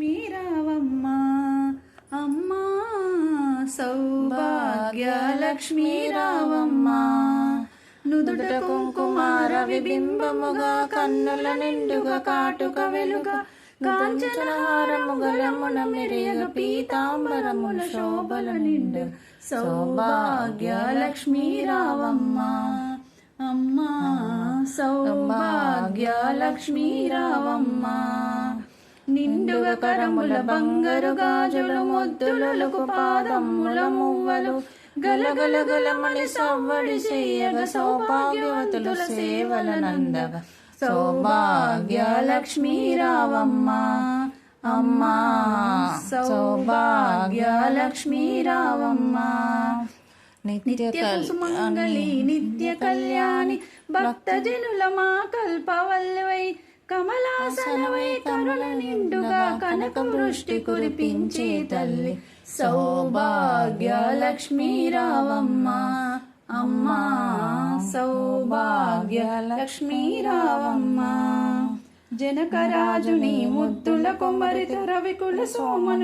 లక్ష్మీ రావమ్మ అమ్మా సౌభాగ్య లక్ష్మీ రావమ్మ నుదుట కుంకుమార విబింబముగా కన్నుల నిండుగా కాటుక వెలుగ కాంచనహారము గలమున మెరియగ పీతాంబరముల శోభల నిండు సౌభాగ్య లక్ష్మీ రావమ్మ అమ్మా సౌభాగ్య లక్ష్మీ రావమ్మ నిండుగా కరముల బంగారు గాజులు ముద్దులకు పాదముల మువ్వలు గలగల గలమని సవ్వడి చెయ్యగ సౌభాగ్యవతుల సేవల నందగ. సౌభాగ్య లక్ష్మీ రావమ్మ అమ్మా. సౌభాగ్య లక్ష్మీ రావమ్మ. నిత్య కుసుమంగళి నిత్య కళ్యాణి భక్తజనుల మా కల్పవల్లవై కమలాసనవై కరుణ నిండుగా కనక వృష్టి కురిపించే తల్లి. సౌభాగ్య లక్ష్మీ రావమ్మ అమ్మా సౌభాగ్య లక్ష్మీ రావమ్మ జనకరాజుని ముద్దుల కొమ్మరి తరవికుల సోమను